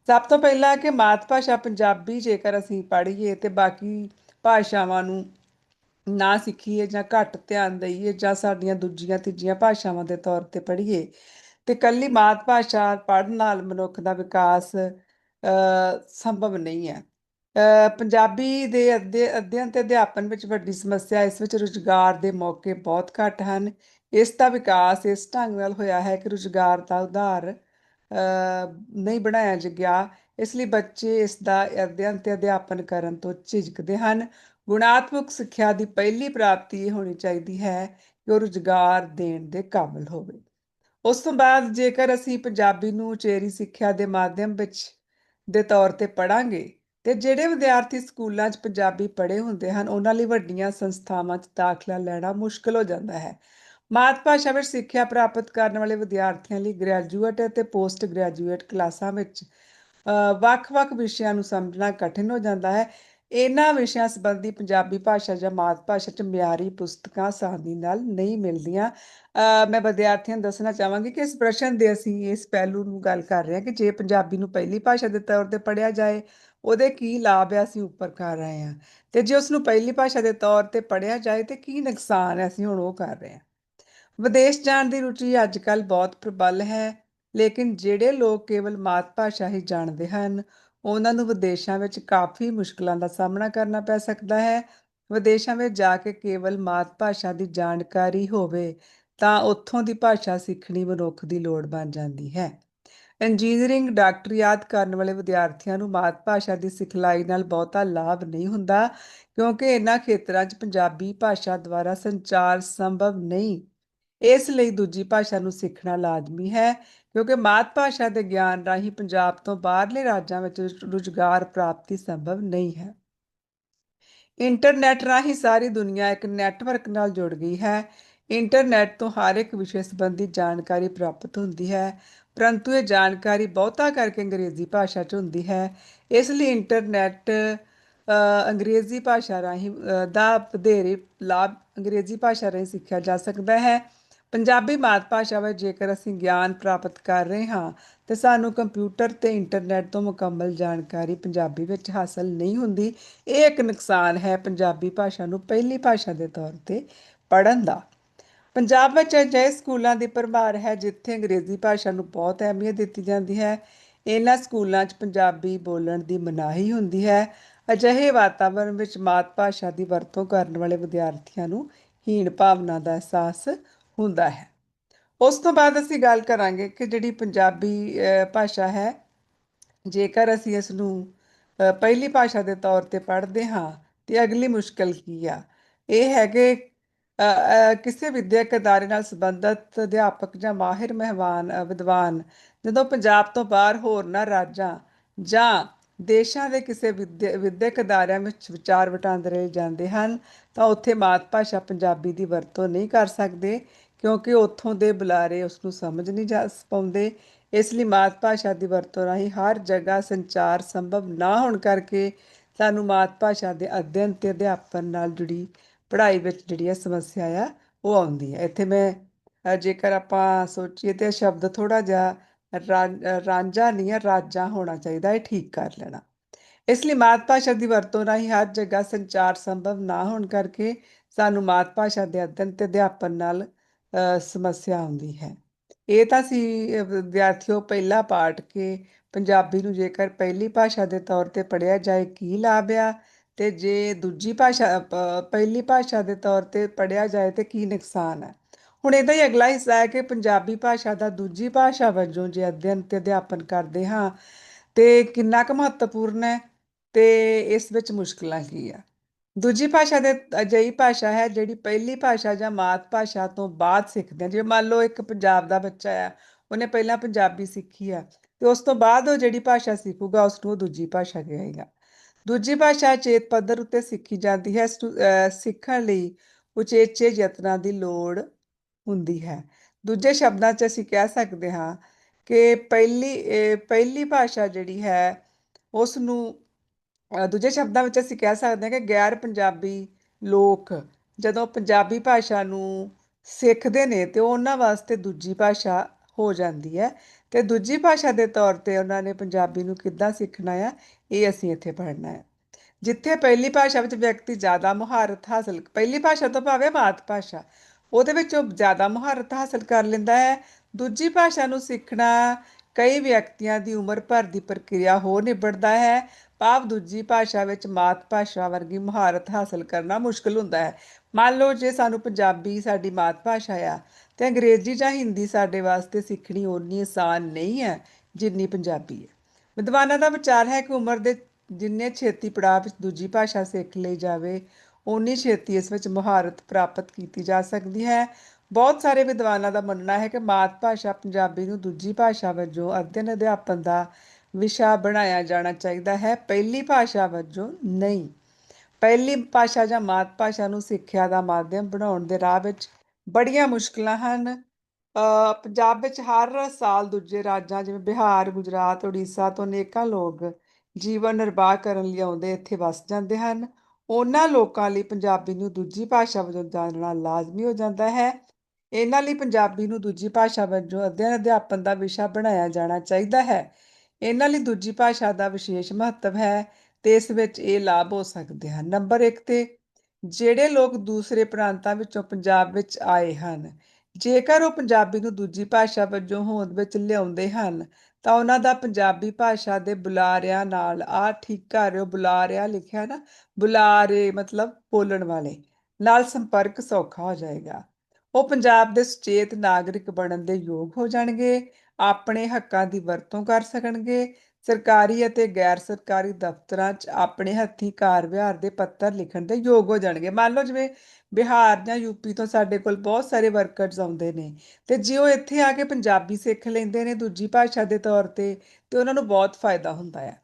ਸਭ ਤੋਂ ਪਹਿਲਾਂ ਕਿ ਮਾਤ ਭਾਸ਼ਾ ਪੰਜਾਬੀ ਜੇਕਰ ਅਸੀਂ ਪੜ੍ਹੀਏ ਤੇ ਬਾਕੀ ਭਾਸ਼ਾਵਾਂ ਨੂੰ ਨਾ ਸਿੱਖੀਏ ਜਾਂ ਘੱਟ ਧਿਆਨ ਦਈਏ ਜਾਂ ਸਾਡੀਆਂ ਦੂਜੀਆਂ, ਤੀਜੀਆਂ ਭਾਸ਼ਾਵਾਂ ਦੇ ਤੌਰ ਤੇ ਪੜ੍ਹੀਏ, ਤੇ ਕੱਲੀ ਮਾਤ ਭਾਸ਼ਾ ਪੜ੍ਹਨ ਨਾਲ ਮਨੁੱਖ ਦਾ ਵਿਕਾਸ ਸੰਭਵ ਨਹੀਂ ਹੈ। ਪੰਜਾਬੀ ਦੇ ਅਧਿਐਨ ਤੇ ਅਧਿਆਪਨ ਵਿੱਚ ਵੱਡੀ ਸਮੱਸਿਆ ਇਸ ਵਿੱਚ ਰੁਜ਼ਗਾਰ ਦੇ ਮੌਕੇ ਬਹੁਤ ਘੱਟ ਹਨ। ਇਸ ਦਾ ਵਿਕਾਸ ਇਸ ਢੰਗ ਨਾਲ ਹੋਇਆ ਹੈ ਕਿ ਰੁਜ਼ਗਾਰ ਦਾ ਉਧਾਰ ਨਹੀਂ ਬਣਾਇਆ ਗਿਆ। ਇਸ ਲਈ ਬੱਚੇ ਇਸ ਦਾ ਅਧਿਐਨ ਤੇ ਅਧਿਆਪਨ ਕਰਨ ਤੋਂ ਝਿਜਕਦੇ ਹਨ। ਗੁਣਾਤਮਕ ਸਿੱਖਿਆ ਦੀ ਪਹਿਲੀ ਪ੍ਰਾਪਤੀ ਇਹ ਹੋਣੀ ਚਾਹੀਦੀ ਹੈ ਕਿ ਉਹ ਰੁਜ਼ਗਾਰ ਦੇਣ ਦੇ ਕਾਬਿਲ ਹੋਵੇ। ਉਸ ਤੋਂ ਬਾਅਦ ਜੇਕਰ ਅਸੀਂ ਪੰਜਾਬੀ ਨੂੰ ਉਚੇਰੀ ਸਿੱਖਿਆ ਦੇ ਮਾਧਿਅਮ ਵਿੱਚ ਦੇ ਤੌਰ ਤੇ ਪੜਾਂਗੇ ਤੇ ਜਿਹੜੇ ਵਿਦਿਆਰਥੀ ਸਕੂਲਾਂ 'ਚ ਪੰਜਾਬੀ ਪੜ੍ਹੇ ਹੁੰਦੇ ਹਨ, ਉਹਨਾਂ ਲਈ ਵੱਡੀਆਂ ਸੰਸਥਾਵਾਂ 'ਚ ਦਾਖਲਾ ਲੈਣਾ ਮੁਸ਼ਕਲ ਹੋ ਜਾਂਦਾ ਹੈ। ਮਾਤ ਭਾਸ਼ਾ ਵਿੱਚ ਸਿੱਖਿਆ ਪ੍ਰਾਪਤ ਕਰਨ ਵਾਲੇ ਵਿਦਿਆਰਥੀਆਂ ਲਈ ਗ੍ਰੈਜੂਏਟ ਅਤੇ ਪੋਸਟ ਗ੍ਰੈਜੂਏਟ ਕਲਾਸਾਂ ਵਿੱਚ ਵੱਖ-ਵੱਖ ਵਿਸ਼ਿਆਂ ਨੂੰ ਸਮਝਣਾ ਕਠਿਨ ਹੋ ਜਾਂਦਾ ਹੈ। ਇਹਨਾਂ ਵਿਸ਼ਿਆਂ ਸੰਬੰਧੀ ਪੰਜਾਬੀ ਭਾਸ਼ਾ ਜਾਂ ਮਾਤ ਭਾਸ਼ਾ 'ਚ ਮਿਆਰੀ ਪੁਸਤਕਾਂ ਆਸਾਨੀ ਨਾਲ ਨਹੀਂ ਮਿਲਦੀਆਂ। ਮੈਂ ਵਿਦਿਆਰਥੀਆਂ ਨੂੰ ਦੱਸਣਾ ਚਾਹਾਂਗੀ ਕਿ ਇਸ ਪ੍ਰਸ਼ਨ ਦੇ ਅਸੀਂ ਇਸ ਪਹਿਲੂ ਨੂੰ ਗੱਲ ਕਰ ਰਹੇ ਹਾਂ ਕਿ ਜੇ ਪੰਜਾਬੀ ਨੂੰ ਪਹਿਲੀ ਭਾਸ਼ਾ ਦੇ ਤੌਰ ਤੇ ਪੜ੍ਹਿਆ ਜਾਏ, ਉਹਦੇ ਕੀ ਲਾਭ ਹੈ ਅਸੀਂ ਉੱਪਰ ਕਰ ਰਹੇ ਹਾਂ? ਤੇ ਜੇ ਉਸ ਨੂੰ ਪਹਿਲੀ ਭਾਸ਼ਾ ਦੇ ਤੌਰ ਤੇ ਪੜ੍ਹਿਆ ਜਾਏ ਤੇ ਕੀ ਨੁਕਸਾਨ ਹੈ ਅਸੀਂ ਹੁਣ ਉਹ ਕਰ ਰਹੇ ਹਾਂ। ਵਿਦੇਸ਼ ਜਾਣ ਦੀ ਰੁਚੀ ਅੱਜ ਕੱਲ ਬਹੁਤ ਪ੍ਰਬਲ ਹੈ, ਲੇਕਿਨ ਜਿਹੜੇ ਲੋਕ ਕੇਵਲ ਮਾਤ ਭਾਸ਼ਾ ਹੀ ਜਾਣਦੇ ਹਨ ਉਹਨਾਂ ਨੂੰ ਵਿਦੇਸ਼ਾਂ ਵਿੱਚ ਕਾਫੀ ਮੁਸ਼ਕਲਾਂ ਦਾ ਸਾਹਮਣਾ ਕਰਨਾ ਪੈ ਸਕਦਾ ਹੈ। ਵਿਦੇਸ਼ਾਂ ਵਿੱਚ ਜਾ ਕੇ ਕੇਵਲ ਮਾਤ ਭਾਸ਼ਾ ਦੀ ਜਾਣਕਾਰੀ ਹੋਵੇ, ਤਾਂ ਉੱਥੋਂ ਦੀ ਭਾਸ਼ਾ ਸਿੱਖਣੀ ਮਨੁੱਖ ਦੀ ਲੋੜ ਬਣ ਜਾਂਦੀ ਹੈ। ਇੰਜੀਨੀਅਰਿੰਗ ਡਾਕਟਰੀ ਆਦਿ ਕਰਨ ਵਾਲੇ ਵਿਦਿਆਰਥੀਆਂ ਨੂੰ ਮਾਤ ਭਾਸ਼ਾ ਦੀ ਸਿਖਲਾਈ ਨਾਲ ਬਹੁਤਾ ਲਾਭ ਨਹੀਂ ਹੁੰਦਾ, ਕਿਉਂਕਿ ਇਹਨਾਂ ਖੇਤਰਾਂ 'ਚ ਪੰਜਾਬੀ ਭਾਸ਼ਾ ਦੁਆਰਾ ਸੰਚਾਰ ਸੰਭਵ ਨਹੀਂ। ਇਸ ਲਈ ਦੂਜੀ ਭਾਸ਼ਾ ਨੂੰ ਸਿੱਖਣਾ ਲਾਜ਼ਮੀ ਹੈ, ਕਿਉਂਕਿ ਮਾਤ ਭਾਸ਼ਾ ਦੇ ਗਿਆਨ ਰਾਹੀਂ ਪੰਜਾਬ ਤੋਂ ਬਾਹਰਲੇ ਰਾਜਾਂ ਵਿੱਚ ਰੁਜ਼ਗਾਰ ਪ੍ਰਾਪਤੀ ਸੰਭਵ ਨਹੀਂ ਹੈ। ਇੰਟਰਨੈਟ ਰਾਹੀਂ ਸਾਰੀ ਦੁਨੀਆ ਇੱਕ ਨੈਟਵਰਕ ਨਾਲ ਜੁੜ ਗਈ ਹੈ। ਇੰਟਰਨੈਟ ਤੋਂ ਹਰ ਇੱਕ ਵਿਸ਼ੇ ਸੰਬੰਧੀ ਜਾਣਕਾਰੀ ਪ੍ਰਾਪਤ ਹੁੰਦੀ ਹੈ, ਪਰੰਤੂ ਇਹ ਜਾਣਕਾਰੀ ਬਹੁਤਾ ਕਰਕੇ ਅੰਗਰੇਜ਼ੀ ਭਾਸ਼ਾ 'ਚ ਹੁੰਦੀ ਹੈ। ਇਸ ਲਈ ਇੰਟਰਨੈਟ ਅੰਗਰੇਜ਼ੀ ਭਾਸ਼ਾ ਰਾਹੀਂ ਦਾ ਵਧੇਰੇ ਲਾਭ ਅੰਗਰੇਜ਼ੀ ਭਾਸ਼ਾ ਰਾਹੀਂ ਸਿੱਖਿਆ ਜਾ ਸਕਦਾ ਹੈ। ਪੰਜਾਬੀ ਮਾਤ ਭਾਸ਼ਾ ਵਿੱਚ ਜੇਕਰ ਅਸੀਂ ਗਿਆਨ ਪ੍ਰਾਪਤ ਕਰ ਰਹੇ ਹਾਂ, ਤੇ ਸਾਨੂੰ ਕੰਪਿਊਟਰ ਤੇ ਇੰਟਰਨੈਟ ਤੋਂ ਮੁਕੰਮਲ ਜਾਣਕਾਰੀ ਪੰਜਾਬੀ ਵਿੱਚ ਹਾਸਲ ਨਹੀਂ ਹੁੰਦੀ, ਇਹ ਇੱਕ ਨੁਕਸਾਨ ਹੈ ਪੰਜਾਬੀ ਭਾਸ਼ਾ ਨੂੰ ਪਹਿਲੀ ਭਾਸ਼ਾ ਦੇ ਤੌਰ ਤੇ ਪੜ੍ਹਨ ਦਾ। ਪੰਜਾਬ ਵਿੱਚ ਅਜਿਹੇ ਸਕੂਲਾਂ ਦੀ ਭਰਮਾਰ ਹੈ ਜਿੱਥੇ ਅੰਗਰੇਜ਼ੀ ਭਾਸ਼ਾ ਨੂੰ ਬਹੁਤ ਅਹਿਮੀਅਤ ਦਿੱਤੀ ਜਾਂਦੀ ਹੈ। ਇਹਨਾਂ ਸਕੂਲਾਂ 'ਚ ਪੰਜਾਬੀ ਬੋਲਣ ਦੀ ਮਨਾਹੀ ਹੁੰਦੀ ਹੈ। ਅਜਿਹੇ ਵਾਤਾਵਰਣ ਵਿੱਚ ਮਾਤ ਭਾਸ਼ਾ ਦੀ ਵਰਤੋਂ ਕਰਨ ਵਾਲੇ ਵਿਦਿਆਰਥੀਆਂ ਨੂੰ ਹੀਣ ਭਾਵਨਾ ਦਾ ਅਹਿਸਾਸ ਹੁੰਦਾ ਹੈ। ਉਸ ਤੋਂ ਬਾਅਦ ਅਸੀਂ ਗੱਲ ਕਰਾਂਗੇ ਕਿ ਜਿਹੜੀ ਪੰਜਾਬੀ ਭਾਸ਼ਾ ਹੈ, ਜੇਕਰ ਅਸੀਂ ਇਸ ਨੂੰ ਪਹਿਲੀ ਭਾਸ਼ਾ ਦੇ ਤੌਰ ਤੇ ਪੜ੍ਹਦੇ ਹਾਂ, ਤੇ ਅਗਲੀ ਮੁਸ਼ਕਲ ਕੀ ਆ? ਇਹ ਹੈਗੇ ਕਿਸੇ ਵਿਦਿਅਕ ਅਦਾਰੇ ਨਾਲ ਸੰਬੰਧਿਤ ਅਧਿਆਪਕ ਜਾਂ ਮਾਹਿਰ ਮਹਿਮਾਨ ਵਿਦਵਾਨ, ਜਦੋਂ ਪੰਜਾਬ ਤੋਂ ਬਾਹਰ ਹੋਰਨਾਂ ਰਾਜਾਂ ਜਾਂ ਦੇਸ਼ਾਂ ਦੇ ਕਿਸੇ ਵਿਦਿਅਕ ਅਦਾਰਿਆਂ ਵਿੱਚ ਵਿਚਾਰ ਵਟਾਂਦਰੇ ਜਾਂਦੇ ਹਨ, ਤਾਂ ਉੱਥੇ ਮਾਤ ਭਾਸ਼ਾ ਪੰਜਾਬੀ ਦੀ ਵਰਤੋਂ ਨਹੀਂ ਕਰ ਸਕਦੇ। ਕਿਉਂਕਿ ਉੱਥੋਂ ਦੇ ਬੁਲਾਰੇ ਉਸ ਨੂੰ ਸਮਝ ਨਹੀਂ ਜਾ ਪਾਉਂਦੇ। ਇਸ ਲਈ ਮਾਤ ਭਾਸ਼ਾ ਦੀ ਵਰਤੋਂ ਰਾਹੀਂ ਹਰ ਜਗ੍ਹਾ ਸੰਚਾਰ ਸੰਭਵ ਨਾ ਹੋਣ ਕਰਕੇ ਸਾਨੂੰ ਮਾਤ ਭਾਸ਼ਾ ਦੇ ਅਧਿਐਨ ਤੇ ਅਧਿਆਪਨ ਨਾਲ ਜੁੜੀ ਪੜ੍ਹਾਈ ਵਿੱਚ ਜਿਹੜੀ ਸਮੱਸਿਆ ਆ, ਉਹ ਆਉਂਦੀ ਹੈ। ਇੱਥੇ ਮੈਂ ਜੇਕਰ ਆਪਾਂ ਸੋਚੀਏ ਤੇ ਸ਼ਬਦ ਥੋੜਾ ਜਿਹਾ ਰਾਂਝਾ ਨਹੀਂ ਹੈ ਰਾਜਾ ਹੋਣਾ ਚਾਹੀਦਾ, ਇਹ ਠੀਕ ਕਰ ਲੈਣਾ। ਇਸ ਲਈ ਮਾਤ ਭਾਸ਼ਾ ਦੀ ਵਰਤੋਂ ਰਾਹੀਂ ਹਰ ਜਗ੍ਹਾ ਸੰਚਾਰ ਸੰਭਵ ਨਾ ਹੋਣ ਕਰਕੇ ਸਾਨੂੰ ਮਾਤ ਭਾਸ਼ਾ ਦੇ ਅਧਿਐਨ ਤੇ ਅਧਿਆਪਨ ਨਾਲ ਸਮੱਸਿਆ ਆਉਂਦੀ ਹੈ। ਇਹ ਤਾਂ ਸੀ ਵਿਦਿਆਰਥੀਓ ਪਹਿਲਾ ਪਾਠ ਕਿ ਪੰਜਾਬੀ ਨੂੰ ਜੇਕਰ ਪਹਿਲੀ ਭਾਸ਼ਾ ਦੇ ਤੌਰ ਤੇ ਪੜਿਆ ਜਾਏ, ਕੀ ਲਾਭ ਆ? ਤੇ ਜੇ ਦੂਜੀ ਭਾਸ਼ਾ ਪਹਿਲੀ ਭਾਸ਼ਾ ਦੇ ਤੌਰ ਤੇ ਪੜਿਆ ਜਾਏ ਤੇ ਕੀ ਨੁਕਸਾਨ ਹੈ ਹੁਣ ਇਹਦਾ ਹੀ ਅਗਲਾ ਹਿੱਸਾ ਹੈ ਕਿ ਪੰਜਾਬੀ ਭਾਸ਼ਾ ਦਾ ਦੂਜੀ ਭਾਸ਼ਾ ਵਜੋਂ ਜੇ ਅਧਿਐਨ ਤੇ ਅਧਿਆਪਨ ਕਰਦੇ ਹਾਂ, ਤੇ ਕਿੰਨਾ ਕੁ ਮਹੱਤਵਪੂਰਨ ਹੈ ਤੇ ਇਸ ਵਿੱਚ ਮੁਸ਼ਕਲਾਂ ਕੀ ਆ? ਦੂਜੀ ਭਾਸ਼ਾ ਦੇ ਅਜਿਹੀ ਭਾਸ਼ਾ ਹੈ ਜਿਹੜੀ ਪਹਿਲੀ ਭਾਸ਼ਾ ਜਾਂ ਮਾਤ ਭਾਸ਼ਾ ਤੋਂ ਬਾਅਦ ਸਿੱਖਦੇ ਆ। ਜੇ ਮੰਨ ਲਓ ਇੱਕ ਪੰਜਾਬ ਦਾ ਬੱਚਾ ਆ, ਉਹਨੇ ਪਹਿਲਾਂ ਪੰਜਾਬੀ ਸਿੱਖੀ ਆ ਤੇ ਉਸ ਤੋਂ ਬਾਅਦ ਉਹ ਜਿਹੜੀ ਭਾਸ਼ਾ ਸਿੱਖੂਗਾ, ਉਸ ਨੂੰ ਦੂਜੀ ਭਾਸ਼ਾ ਕਹੇਗਾ। ਦੂਜੀ ਭਾਸ਼ਾ ਚੇਤ ਪੱਧਰ ਉੱਤੇ ਸਿੱਖੀ ਜਾਂਦੀ ਹੈ। ਸਿੱਖਣ ਲਈ ਉਚੇਚੇ ਯਤਨਾਂ ਦੀ ਲੋੜ ਹੁੰਦੀ ਹੈ। ਦੂਜੇ ਸ਼ਬਦਾਂ 'ਚ ਅਸੀਂ ਕਹਿ ਸਕਦੇ ਹਾਂ ਕਿ ਪਹਿਲੀ ਪਹਿਲੀ ਭਾਸ਼ਾ ਜਿਹੜੀ ਹੈ, ਉਸ ਨੂੰ ਦੂਜੇ ਸ਼ਬਦਾਂ ਵਿੱਚ ਅਸੀਂ ਕਹਿ ਸਕਦੇ ਹਾਂ ਕਿ ਗੈਰ ਪੰਜਾਬੀ ਲੋਕ ਜਦੋਂ ਪੰਜਾਬੀ ਭਾਸ਼ਾ ਨੂੰ ਸਿੱਖਦੇ ਨੇ ਤੇ ਉਹਨਾਂ ਵਾਸਤੇ ਦੂਜੀ ਭਾਸ਼ਾ ਹੋ ਜਾਂਦੀ ਹੈ। ਤੇ ਦੂਜੀ ਭਾਸ਼ਾ ਦੇ ਤੌਰ ਤੇ ਉਹਨਾਂ ਨੇ ਪੰਜਾਬੀ ਨੂੰ ਕਿੱਦਾਂ ਸਿੱਖਣਾ ਹੈ ਇਹ ਅਸੀਂ ਇੱਥੇ ਪੜ੍ਹਨਾ ਹੈ। ਜਿੱਥੇ ਪਹਿਲੀ ਭਾਸ਼ਾ ਵਿੱਚ ਵਿਅਕਤੀ ਜ਼ਿਆਦਾ ਮੁਹਾਰਤ ਹਾਸਲ, ਪਹਿਲੀ ਭਾਸ਼ਾ ਤੋਂ ਭਾਵੇਂ ਮਾਤ ਭਾਸ਼ਾ, ਉਹਦੇ ਵਿੱਚ ਉਹ ਜ਼ਿਆਦਾ ਮੁਹਾਰਤ ਹਾਸਲ ਕਰ ਲੈਂਦਾ ਹੈ। ਦੂਜੀ ਭਾਸ਼ਾ ਨੂੰ ਸਿੱਖਣਾ ਕਈ ਵਿਅਕਤੀਆਂ ਦੀ ਉਮਰ ਭਰ ਦੀ ਪ੍ਰਕਿਰਿਆ ਹੋ ਨਿਬੜਦਾ ਹੈ। ਭਾਵ ਦੂਜੀ ਭਾਸ਼ਾ ਵਿੱਚ ਮਾਤ ਭਾਸ਼ਾ ਵਰਗੀ ਮਹਾਰਤ ਹਾਸਲ ਕਰਨਾ ਮੁਸ਼ਕਲ ਹੁੰਦਾ ਹੈ। ਮੰਨ ਲਓ ਜੇ ਸਾਨੂੰ ਪੰਜਾਬੀ ਸਾਡੀ ਮਾਤ ਭਾਸ਼ਾ ਆ, ਤੇ ਅੰਗਰੇਜ਼ੀ ਜਾਂ ਹਿੰਦੀ ਸਾਡੇ ਵਾਸਤੇ ਸਿੱਖਣੀ ਉਨੀ ਆਸਾਨ ਨਹੀਂ ਹੈ ਜਿੰਨੀ ਪੰਜਾਬੀ ਹੈ। ਵਿਦਵਾਨਾਂ ਦਾ ਵਿਚਾਰ ਹੈ ਕਿ ਉਮਰ ਦੇ ਜਿੰਨੇ ਛੇਤੀ ਪੜਾਅ ਵਿੱਚ ਦੂਜੀ ਭਾਸ਼ਾ ਸਿੱਖ ਲਈ ਜਾਵੇ ਉਨੀ ਛੇਤੀ ਇਸ ਵਿੱਚ ਮੁਹਾਰਤ ਪ੍ਰਾਪਤ ਕੀਤੀ ਜਾ ਸਕਦੀ ਹੈ। ਬਹੁਤ ਸਾਰੇ ਵਿਦਵਾਨਾਂ ਦਾ ਮੰਨਣਾ ਹੈ ਕਿ ਮਾਤ ਭਾਸ਼ਾ ਪੰਜਾਬੀ ਨੂੰ ਦੂਜੀ ਭਾਸ਼ਾ ਵਜੋਂ ਅਧਿਐਨ ਅਧਿਆਪਨ ਦਾ ਵਿਸ਼ਾ ਬਣਾਇਆ ਜਾਣਾ ਚਾਹੀਦਾ ਹੈ। ਪਹਿਲੀ ਭਾਸ਼ਾ ਵਜੋਂ ਨਹੀਂ। ਪਹਿਲੀ ਭਾਸ਼ਾ ਜਾਂ ਮਾਤ ਭਾਸ਼ਾ ਨੂੰ ਸਿੱਖਿਆ ਦਾ ਮਾਧਿਅਮ ਬਣਾਉਣ ਦੇ ਰਾਹ ਵਿੱਚ ਬੜੀਆਂ ਮੁਸ਼ਕਲਾਂ ਹਨ। ਪੰਜਾਬ ਵਿੱਚ ਹਰ ਸਾਲ ਦੂਜੇ ਰਾਜਾਂ, ਜਿਵੇਂ ਬਿਹਾਰ, ਗੁਜਰਾਤ, ਉੜੀਸਾ ਤੋਂ ਅਨੇਕਾਂ ਲੋਕ ਜੀਵਨ ਨਿਰਵਾਹ ਕਰਨ ਲਈ ਆਉਂਦੇ ਇੱਥੇ ਵਸ ਜਾਂਦੇ ਹਨ। ਉਹਨਾਂ ਲੋਕਾਂ ਲਈ ਪੰਜਾਬੀ ਨੂੰ ਦੂਜੀ ਭਾਸ਼ਾ ਵਜੋਂ ਜਾਣਨਾ ਲਾਜ਼ਮੀ ਹੋ ਜਾਂਦਾ ਹੈ। ਇਹਨਾਂ ਲਈ ਪੰਜਾਬੀ ਨੂੰ ਦੂਜੀ ਭਾਸ਼ਾ ਵਜੋਂ ਅਧਿਐਨ ਅਧਿਆਪਨ ਦਾ ਵਿਸ਼ਾ ਬਣਾਇਆ ਜਾਣਾ ਚਾਹੀਦਾ ਹੈ। ਇਹਨਾਂ ਲਈ ਦੂਜੀ ਭਾਸ਼ਾ ਦਾ ਵਿਸ਼ੇਸ਼ ਮਹੱਤਵ ਹੈ ਤੇ ਇਸ ਵਿੱਚ ਇਹ ਲਾਭ ਹੋ ਸਕਦੇ ਹਨ। ਨੰਬਰ 1 ਤੇ ਜਿਹੜੇ ਲੋਕ ਦੂਸਰੇ ਪ੍ਰਾਂਤਾਂ ਵਿੱਚੋਂ ਪੰਜਾਬ ਵਿੱਚ ਆਏ ਹਨ, ਜੇਕਰ ਉਹ ਪੰਜਾਬੀ ਨੂੰ ਦੂਜੀ ਭਾਸ਼ਾ ਵਜੋਂ ਹੋਂਦ ਵਿੱਚ ਲਿਆਉਂਦੇ ਹਨ, ਤਾਂ ਉਹਨਾਂ ਦਾ ਪੰਜਾਬੀ ਭਾਸ਼ਾ ਦੇ ਬੁਲਾਰਿਆਂ ਨਾਲ ਆ ਠੀਕ ਕਰ ਰਹੇ ਹੋ ਬੁਲਾਰਿਆ ਲਿਖਿਆ ਨਾ, ਬੁਲਾਰੇ ਮਤਲਬ ਬੋਲਣ ਵਾਲੇ ਨਾਲ ਸੰਪਰਕ ਸੌਖਾ ਹੋ ਜਾਏਗਾ। ਉਹ ਪੰਜਾਬ ਦੇ ਸੁਚੇਤ ਨਾਗਰਿਕ ਬਣਨ ਦੇ ਯੋਗ ਹੋ ਜਾਣਗੇ ਆਪਣੇ ਹੱਕਾਂ ਦੀ ਵਰਤੋਂ ਕਰ ਸਕਣਗੇ। ਸਰਕਾਰੀ ਅਤੇ ਗੈਰ ਸਰਕਾਰੀ ਦਫ਼ਤਰਾਂ 'ਚ ਆਪਣੇ ਹੱਥੀਂ ਕਾਰ ਦੇ ਪੱਤਰ ਲਿਖਣ ਦੇ ਯੋਗ ਹੋ ਜਾਣਗੇ। ਮੰਨ ਲਓ ਜਿਵੇਂ ਬਿਹਾਰ ਜਾਂ ਯੂਪੀ ਤੋਂ ਸਾਡੇ ਕੋਲ ਬਹੁਤ ਸਾਰੇ ਵਰਕਰਸ ਆਉਂਦੇ ਨੇ ਤੇ ਜੇ ਉਹ ਇੱਥੇ ਆ ਕੇ ਪੰਜਾਬੀ ਸਿੱਖ ਲੈਂਦੇ ਨੇ ਦੂਜੀ ਭਾਸ਼ਾ ਦੇ ਤੌਰ ਤੇ ਤੇ ਉਹਨਾਂ ਨੂੰ ਬਹੁਤ ਫਾਇਦਾ ਹੁੰਦਾ ਹੈ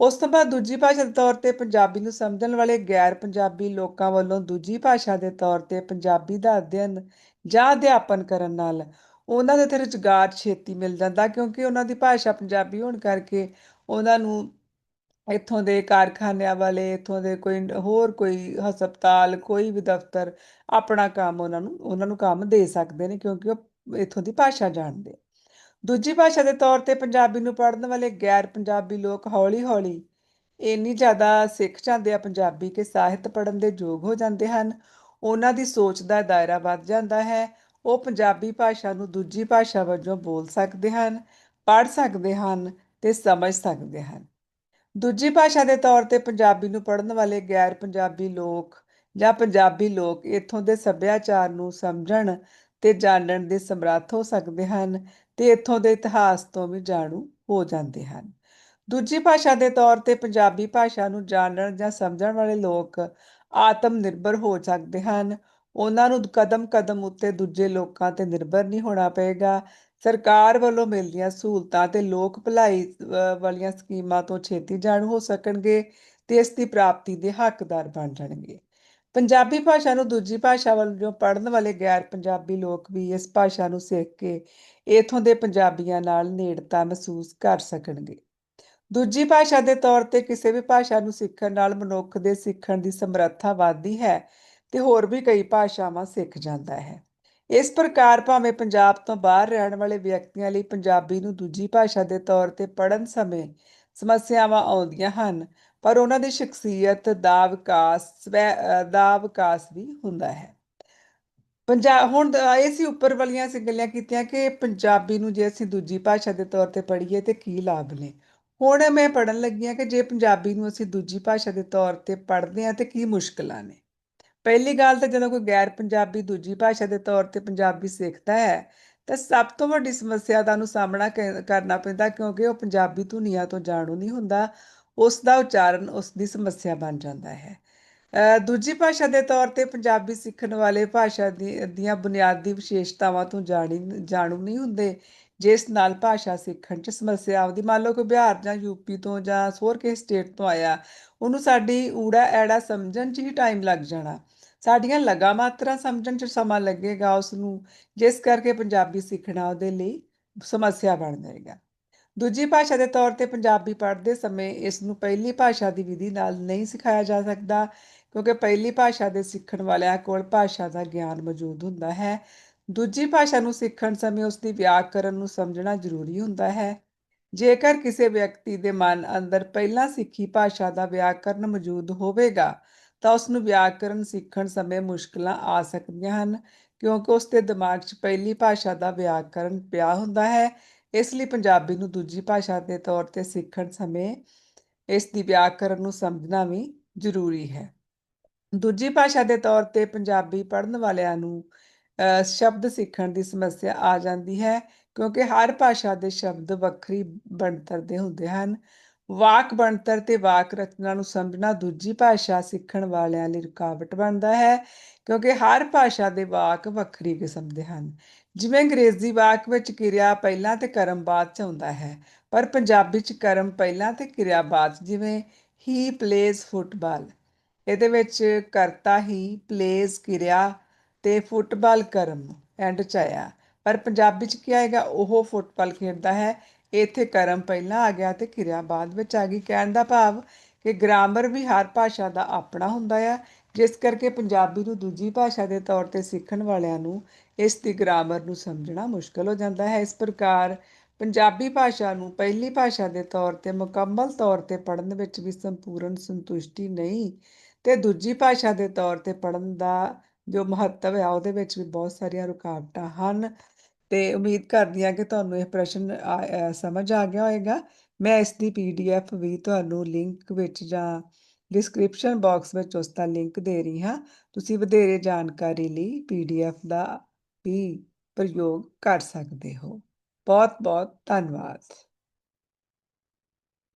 ਉਸ ਤੋਂ ਬਾਅਦ ਦੂਜੀ ਭਾਸ਼ਾ ਦੇ ਤੌਰ ਤੇ ਪੰਜਾਬੀ ਨੂੰ ਸਮਝਣ ਵਾਲੇ ਗੈਰ ਪੰਜਾਬੀ ਲੋਕਾਂ ਵੱਲੋਂ ਦੂਜੀ ਭਾਸ਼ਾ ਦੇ ਤੌਰ ਤੇ ਪੰਜਾਬੀ ਦਾ ਅਧਿਐਨ ਜਾਂ ਅਧਿਆਪਨ ਕਰਨ ਨਾਲ ਉਹਨਾਂ ਦੇ ਇੱਥੇ ਰੁਜ਼ਗਾਰ ਛੇਤੀ ਮਿਲ ਜਾਂਦਾ ਕਿਉਂਕਿ ਉਹਨਾਂ ਦੀ ਭਾਸ਼ਾ ਪੰਜਾਬੀ ਹੋਣ ਕਰਕੇ ਉਹਨਾਂ ਨੂੰ ਇੱਥੋਂ ਦੇ ਕਾਰਖਾਨਿਆਂ ਵਾਲੇ, ਇੱਥੋਂ ਦੇ ਕੋਈ ਹੋਰ ਕੋਈ ਹਸਪਤਾਲ, ਕੋਈ ਵੀ ਦਫ਼ਤਰ ਆਪਣਾ ਕੰਮ ਉਹਨਾਂ ਨੂੰ ਉਹਨਾਂ ਨੂੰ ਕੰਮ ਦੇ ਸਕਦੇ ਨੇ ਕਿਉਂਕਿ ਉਹ ਇੱਥੋਂ ਦੀ ਭਾਸ਼ਾ ਜਾਣਦੇ ਦੂਜੀ ਭਾਸ਼ਾ ਦੇ ਤੌਰ ਤੇ ਪੰਜਾਬੀ ਨੂੰ ਪੜ੍ਹਨ ਵਾਲੇ ਗੈਰ ਪੰਜਾਬੀ ਲੋਕ ਹੌਲੀ-ਹੌਲੀ ਇੰਨੀ ਜ਼ਿਆਦਾ ਸਿੱਖ ਜਾਂਦੇ ਆ ਪੰਜਾਬੀ ਕਿ ਸਾਹਿਤ ਪੜ੍ਹਨ ਦੇ ਯੋਗ ਹੋ ਜਾਂਦੇ ਹਨ। ਉਹਨਾਂ ਦੀ ਸੋਚ ਦਾ ਦਾਇਰਾ ਵੱਧ ਜਾਂਦਾ ਹੈ। ਉਹ ਪੰਜਾਬੀ ਭਾਸ਼ਾ ਨੂੰ ਦੂਜੀ ਭਾਸ਼ਾ ਵਜੋਂ ਬੋਲ ਸਕਦੇ ਹਨ, ਪੜ੍ਹ ਸਕਦੇ ਹਨ ਤੇ ਸਮਝ ਸਕਦੇ ਹਨ। ਦੂਜੀ ਭਾਸ਼ਾ ਦੇ ਤੌਰ ਤੇ ਪੰਜਾਬੀ ਨੂੰ ਪੜ੍ਹਨ ਵਾਲੇ ਗੈਰ ਪੰਜਾਬੀ ਲੋਕ ਜਾਂ ਪੰਜਾਬੀ ਲੋਕ ਇੱਥੋਂ ਦੇ ਸੱਭਿਆਚਾਰ ਨੂੰ ਸਮਝਣ ਤੇ ਜਾਣਨ ਦੇ ਸਮਰੱਥ ਹੋ ਸਕਦੇ ਹਨ ਤੇ ਇੱਥੋਂ ਦੇ ਇਤਿਹਾਸ ਤੋਂ ਵੀ ਜਾਣੂ ਹੋ ਜਾਂਦੇ ਹਨ। ਦੂਜੀ ਭਾਸ਼ਾ ਦੇ ਤੌਰ ਤੇ ਪੰਜਾਬੀ ਭਾਸ਼ਾ ਨੂੰ ਜਾਣਨ ਜਾਂ ਸਮਝਣ ਵਾਲੇ ਲੋਕ ਆਤਮ ਨਿਰਭਰ ਹੋ ਸਕਦੇ ਹਨ ਉਹਨਾਂ ਨੂੰ ਕਦਮ ਕਦਮ ਉੱਤੇ ਦੂਜੇ ਲੋਕਾਂ ਤੇ ਨਿਰਭਰ ਨਹੀਂ ਹੋਣਾ ਪਏਗਾ। ਸਰਕਾਰ ਵੱਲੋਂ ਮਿਲਦੀਆਂ ਸਹੂਲਤਾਂ ਤੇ ਲੋਕ ਭਲਾਈ ਵਾਲੀਆਂ ਸਕੀਮਾਂ ਤੋਂ ਛੇਤੀ ਜਾਣੂ ਹੋ ਸਕਣਗੇ ਤੇ ਇਸ ਦੀ ਪ੍ਰਾਪਤੀ ਦੇ ਹੱਕਦਾਰ ਬਣ ਜਾਣਗੇ। ਪੰਜਾਬੀ ਭਾਸ਼ਾ ਨੂੰ ਦੂਜੀ ਭਾਸ਼ਾ ਵੱਲੋਂ ਪੜ੍ਹਨ ਵਾਲੇ ਗੈਰ ਪੰਜਾਬੀ ਲੋਕ ਵੀ ਇਸ ਭਾਸ਼ਾ ਨੂੰ ਸਿੱਖ ਕੇ ਇਥੋਂ ਦੇ ਪੰਜਾਬੀਆਂ ਨਾਲ ਨੇੜਤਾ ਮਹਿਸੂਸ ਕਰ ਸਕਣਗੇ। ਦੂਜੀ ਭਾਸ਼ਾ ਦੇ ਤੌਰ ਤੇ ਕਿਸੇ ਵੀ ਭਾਸ਼ਾ ਨੂੰ ਸਿੱਖਣ ਨਾਲ ਮਨੁੱਖ ਦੇ ਸਿੱਖਣ ਦੀ ਸਮਰੱਥਾ ਵੱਧਦੀ ਹੈ। ਤੇ ਹੋਰ ਵੀ ਕਈ ਭਾਸ਼ਾਵਾਂ ਸਿੱਖ ਜਾਂਦਾ ਹੈ। ਇਸ ਪ੍ਰਕਾਰ ਭਾਵੇਂ ਪੰਜਾਬ ਤੋਂ ਬਾਹਰ ਰਹਿਣ ਵਾਲੇ ਵਿਅਕਤੀਆਂ ਲਈ ਪੰਜਾਬੀ ਨੂੰ ਦੂਜੀ ਭਾਸ਼ਾ ਦੇ ਤੌਰ ਤੇ ਪੜ੍ਹਨ ਸਮੇਂ ਸਮੱਸਿਆਵਾਂ ਆਉਂਦੀਆਂ ਹਨ, ਪਰ ਉਹਨਾਂ ਦੀ ਸ਼ਖਸੀਅਤ ਦਾ ਵਿਕਾਸ ਦਾ ਵਿਕਾਸ ਵੀ ਹੁੰਦਾ ਹੈ। ਪੰਜਾਬ ਹੁਣ ਤਾਂ ਇਹ ਸੀ ਉੱਪਰ ਵਾਲੀਆਂ ਅਸੀਂ ਗੱਲਾਂ ਕੀਤੀਆਂ ਕਿ ਪੰਜਾਬੀ ਨੂੰ ਜੇ ਅਸੀਂ ਦੂਜੀ ਭਾਸ਼ਾ ਦੇ ਤੌਰ ਤੇ ਪੜ੍ਹੀਏ ਤੇ ਕੀ ਲਾਭ ਨੇ? ਹੁਣ ਮੈਂ ਪੜ੍ਹਨ ਲੱਗੀ ਹਾਂ ਕਿ ਜੇ ਪੰਜਾਬੀ ਨੂੰ ਅਸੀਂ ਦੂਜੀ ਭਾਸ਼ਾ ਦੇ ਤੌਰ ਤੇ ਪੜ੍ਹਦੇ ਹਾਂ ਤੇ ਕੀ ਮੁਸ਼ਕਲਾਂ ਨੇ? ਪਹਿਲੀ ਗੱਲ ਤਾਂ ਜਦੋਂ ਕੋਈ ਗੈਰ ਪੰਜਾਬੀ ਦੂਜੀ ਭਾਸ਼ਾ ਦੇ ਤੌਰ ਤੇ ਪੰਜਾਬੀ ਸਿੱਖਦਾ ਹੈ, ਤਾਂ ਸਭ ਤੋਂ ਵੱਡੀ ਸਮੱਸਿਆ ਦਾ ਨੂੰ ਸਾਹਮਣਾ ਕ- ਕਰਨਾ ਪੈਂਦਾ ਕਿਉਂਕਿ ਉਹ ਪੰਜਾਬੀ ਧੁਨੀਆਂ ਤੋਂ ਜਾਣੂ ਨਹੀਂ ਹੁੰਦਾ, ਉਸ ਦਾ ਉਚਾਰਨ ਉਸ ਦੀ ਸਮੱਸਿਆ ਬਣ ਜਾਂਦਾ ਹੈ। ਦੂਜੀ ਭਾਸ਼ਾ ਦੇ ਤੌਰ ਤੇ ਪੰਜਾਬੀ ਸਿੱਖਣ ਵਾਲੇ ਭਾਸ਼ਾ ਦੀ, ਦੀਆਂ ਬੁਨਿਆਦੀ ਵਿਸ਼ੇਸ਼ਤਾਵਾਂ ਤੋਂ ਜਾਣੀ, ਜਾਣੂ ਨਹੀਂ ਹੁੰਦੇ, ਜਿਸ ਨਾਲ ਭਾਸ਼ਾ ਸਿੱਖਣ 'ਚ ਸਮੱਸਿਆ ਆਉਂਦੀ। ਮੰਨ ਲਓ ਕੋਈ ਬਿਹਾਰ ਜਾਂ ਯੂਪੀ ਤੋਂ ਜਾਂ ਹੋਰ ਕਿਸੇ ਸਟੇਟ ਤੋਂ ਆਇਆ, ਉਹਨੂੰ ਸਾਡੀ ਊੜਾ ਐੜਾ ਸਮਝਣ 'ਚ ਹੀ ਟਾਈਮ ਲੱਗ ਜਾਣਾ। ਸਾਡੀਆਂ ਲਗਾ ਮਾਤਰਾ ਸਮਝਣ 'ਚ ਸਮਾਂ ਲੱਗੇਗਾ ਉਸ ਨੂੰ ਜਿਸ ਕਰਕੇ ਪੰਜਾਬੀ ਸਿੱਖਣਾ ਉਹਦੇ ਲਈ ਸਮੱਸਿਆ ਬਣ ਜਾਏਗਾ। ਦੂਜੀ ਭਾਸ਼ਾ ਦੇ ਤੌਰ ਤੇ ਪੰਜਾਬੀ ਪੜ੍ਹਦੇ ਸਮੇਂ ਇਸ ਨੂੰ ਪਹਿਲੀ ਭਾਸ਼ਾ ਦੀ ਵਿਧੀ ਨਾਲ ਨਹੀਂ ਸਿਖਾਇਆ ਜਾ ਸਕਦਾ, ਕਿਉਂਕਿ ਪਹਿਲੀ ਭਾਸ਼ਾ ਦੇ ਸਿੱਖਣ ਵਾਲਿਆਂ ਕੋਲ ਭਾਸ਼ਾ ਦਾ ਗਿਆਨ ਮੌਜੂਦ ਹੁੰਦਾ ਹੈ। ਦੂਜੀ ਭਾਸ਼ਾ ਨੂੰ ਸਿੱਖਣ ਸਮੇਂ ਉਸ ਦੀ ਵਿਆਕਰਨ ਨੂੰ ਸਮਝਣਾ ਜ਼ਰੂਰੀ ਹੁੰਦਾ ਹੈ। ਜੇਕਰ ਕਿਸੇ ਵਿਅਕਤੀ ਦੇ ਮਨ ਅੰਦਰ ਪਹਿਲਾਂ ਸਿੱਖੀ ਭਾਸ਼ਾ ਦਾ ਵਿਆਕਰਨ ਮੌਜੂਦ ਹੋਵੇਗਾ ਤਾਂ ਉਸ ਨੂੰ ਵਿਆਕਰਨ ਸਿੱਖਣ ਸਮੇਂ ਮੁਸ਼ਕਲਾਂ ਆ ਸਕਦੀਆਂ ਹਨ ਕਿਉਂਕਿ ਉਸ ਦੇ ਦਿਮਾਗ 'ਚ ਪਹਿਲੀ ਭਾਸ਼ਾ ਦਾ ਵਿਆਕਰਨ ਪਿਆ ਹੁੰਦਾ ਹੈ। ਇਸ ਲਈ ਪੰਜਾਬੀ ਨੂੰ ਦੂਜੀ ਭਾਸ਼ਾ ਦੇ ਤੌਰ ਤੇ ਸਿੱਖਣ ਸਮੇਂ ਇਸ ਦੀ ਵਿਆਕਰਨ ਨੂੰ ਸਮਝਣਾ ਵੀ ਜ਼ਰੂਰੀ ਹੈ। ਦੂਜੀ ਭਾਸ਼ਾ ਦੇ ਤੌਰ ਤੇ ਪੰਜਾਬੀ ਪੜ੍ਹਨ ਵਾਲਿਆਂ ਨੂੰ ਅ, ਸ਼ਬਦ ਸਿੱਖਣ ਦੀ ਸਮੱਸਿਆ ਆ ਜਾਂਦੀ ਹੈ ਕਿਉਂਕਿ ਹਰ ਭਾਸ਼ਾ ਦੇ ਸ਼ਬਦ ਵੱਖਰੀ ਬਣਤਰ ਦੇ ਹੁੰਦੇ ਹਨ। ਵਾਕ ਬਣਤਰ ਤੇ ਵਾਕ ਰਚਨਾ ਨੂੰ ਸਮਝਣਾ ਦੂਜੀ ਭਾਸ਼ਾ ਸਿੱਖਣ ਵਾਲਿਆਂ ਲਈ ਰੁਕਾਵਟ ਬਣਦਾ ਹੈ, ਕਿਉਂਕਿ ਹਰ ਭਾਸ਼ਾ ਦੇ ਵਾਕ ਵੱਖਰੀ ਕਿਸਮ ਦੇ ਹਨ। ਜਿਵੇਂ ਅੰਗਰੇਜ਼ੀ ਵਾਕ ਵਿੱਚ ਕਿਰਿਆ ਪਹਿਲਾਂ ਤੇ ਕਰਮ ਬਾਅਦ ਚ ਆਉਂਦਾ ਹੈ, ਪਰ ਪੰਜਾਬੀ ਚ ਕਰਮ ਪਹਿਲਾਂ ਤੇ ਕਿਰਿਆ ਬਾਅਦ ਜਿਵੇਂ ਹੀ ਪਲੇਜ਼ ਫੁੱਟਬਾਲ। ਇਹਦੇ ਵਿੱਚ ਕਰਤਾ ਹੀ, ਪਲੇਜ਼ ਕਿਰਿਆ ਤੇ ਫੁੱਟਬਾਲ ਕਰਮ ਐਂਡ ਚ ਆਇਆ। ਪਰ ਪੰਜਾਬੀ ਚ ਕੀ ਆਏਗਾ, ਉਹ ਫੁੱਟਬਾਲ ਖੇਡਦਾ ਹੈ ਇੱਥੇ ਕਰਮ ਪਹਿਲਾਂ ਆ ਗਿਆ ਤੇ ਕਿਰਿਆ ਬਾਅਦ ਵਿੱਚ ਆ ਗਈ। ਕਹਿਣ ਦਾ ਭਾਵ ਕਿ ਗ੍ਰਾਮਰ ਵੀ ਹਰ ਭਾਸ਼ਾ ਦਾ ਆਪਣਾ ਹੁੰਦਾ ਆ, ਜਿਸ ਕਰਕੇ ਪੰਜਾਬੀ ਨੂੰ ਦੂਜੀ ਭਾਸ਼ਾ ਦੇ ਤੌਰ ਤੇ ਸਿੱਖਣ ਵਾਲਿਆਂ ਨੂੰ ਇਸ ਦੀ ਗ੍ਰਾਮਰ ਨੂੰ ਸਮਝਣਾ ਮੁਸ਼ਕਲ ਹੋ ਜਾਂਦਾ ਹੈ। ਇਸ ਪ੍ਰਕਾਰ ਪੰਜਾਬੀ ਭਾਸ਼ਾ ਨੂੰ ਪਹਿਲੀ ਭਾਸ਼ਾ ਦੇ ਤੌਰ ਤੇ ਮੁਕੰਮਲ ਤੌਰ ਤੇ ਪੜ੍ਹਨ ਵਿੱਚ ਵੀ ਸੰਪੂਰਨ ਸੰਤੁਸ਼ਟੀ ਨਹੀਂ ਤੇ ਦੂਜੀ ਭਾਸ਼ਾ ਦੇ ਤੌਰ ਤੇ ਪੜ੍ਹਨ ਦਾ ਜੋ ਮਹੱਤਵ ਹੈ ਉਹਦੇ ਵਿੱਚ ਵੀ ਬਹੁਤ ਸਾਰੀਆਂ ਰੁਕਾਵਟਾਂ ਹਨ। ਤੇ ਉਮੀਦ ਕਰਦੀ ਹਾਂ ਕਿ ਤੁਹਾਨੂੰ ਇਹ ਪ੍ਰਸ਼ਨ ਸਮਝ ਆ ਗਿਆ ਹੋਵੇਗਾ ਮੈਂ ਇਸ ਦੀ ਪੀਡੀਐਫ ਵੀ ਤੁਹਾਨੂੰ ਲਿੰਕ ਵਿੱਚ ਜਾਂ ਡਿਸਕ੍ਰਿਪਸ਼ਨ ਬਾਕਸ ਵਿੱਚ ਉਸ ਦਾ ਲਿੰਕ ਦੇ ਰਹੀ ਹਾਂ। ਤੁਸੀਂ ਵਧੇਰੇ ਜਾਣਕਾਰੀ ਲਈ ਪੀਡੀਐਫ ਦਾ ਵੀ ਪ੍ਰਯੋਗ ਕਰ ਸਕਦੇ ਹੋ। ਬਹੁਤ ਬਹੁਤ ਧੰਨਵਾਦ।